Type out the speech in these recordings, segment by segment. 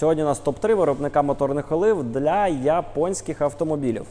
Сьогодні у нас топ-3 виробника моторних олив для японських автомобілів.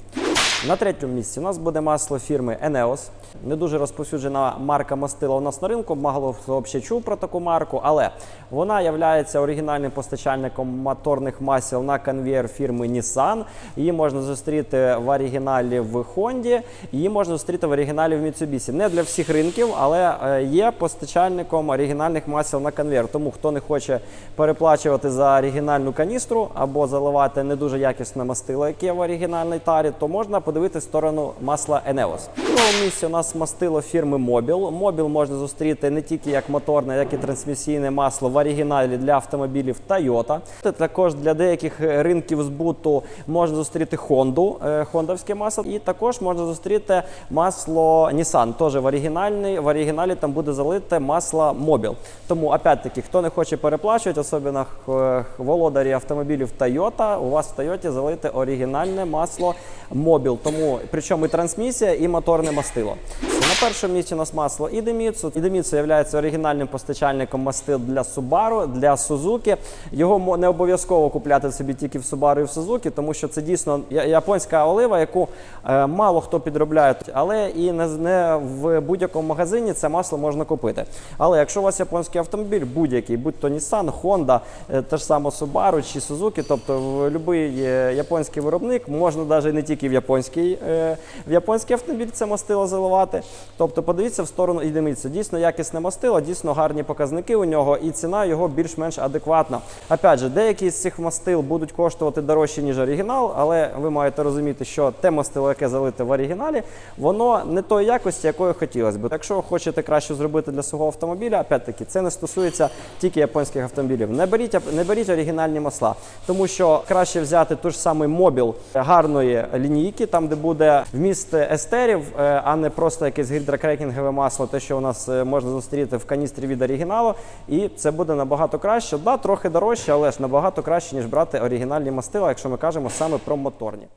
На третьому місці у нас буде масло фірми Eneos. Не дуже розповсюджена марка мастила у нас на ринку. Мало хто взагалі чув про таку марку, але вона є оригінальним постачальником моторних масел на конвейер фірми Nissan. Її можна зустріти в оригіналі в Honda, її можна зустріти в оригіналі в Mitsubishi. Не для всіх ринків, але е, є постачальником оригінальних масел на конвейер. Тому хто не хоче переплачувати за оригінальну каністру або заливати не дуже якісне мастило, яке в оригінальній тарі, то можна подивитися сторону масла Eneos. В другому місці у нас мастило фірми Mobil. Mobil можна зустріти не тільки як моторне, як і трансмісійне масло в оригіналі для автомобілів Toyota. Також для деяких ринків збуту можна зустріти Honda, е, хондовське масло, і також можна зустріти масло Nissan. Теж в оригінальній, в оригіналі там буде залите масло Mobil. Тому, опять-таки, хто не хоче переплачувати, особливо е, володарі автомобілів Toyota, у вас в Toyota залите оригінальне масло Mobil. Тому причому і трансмісія, і моторне мастило. На першому місці у нас масло Ідеміцу. Ідеміцу є оригінальним постачальником мастил для Subaru, для Suzuki. Його не обов'язково купляти собі тільки в Subaru і в Suzuki, тому що це дійсно японська олива, яку е, мало хто підробляє, але і не, в будь-якому магазині це масло можна купити. Але якщо у вас японський автомобіль, будь-який, будь то Nissan, Honda, е, те ж саме Subaru чи Suzuki, тобто в будь-який японський виробник, можна навіть не тільки в японський, е, в японський автомобіль це мастило заливати. Тобто подивіться в сторону і дивіться, дійсно якісне мастило, дійсно гарні показники у нього, і ціна його більш-менш адекватна. Опять же, деякі з цих мастил будуть коштувати дорожче, ніж оригінал, але ви маєте розуміти, що те мастило, яке залите в оригіналі, воно не тої якості, якої хотілося б. Якщо хочете краще зробити для свого автомобіля, опять-таки, це не стосується тільки японських автомобілів. Не беріть, не беріть оригінальні масла, тому що краще взяти ту ж самий мобіл гарної лінійки, там де буде вміст естерів, е, а не просто якесь гідрокрекінгове масло, те, що у нас е, можна зустріти в каністрі від оригіналу, і це буде набагато краще. Да, трохи дорожче, але ж набагато краще, ніж брати оригінальні мастила, якщо ми кажемо саме про моторні.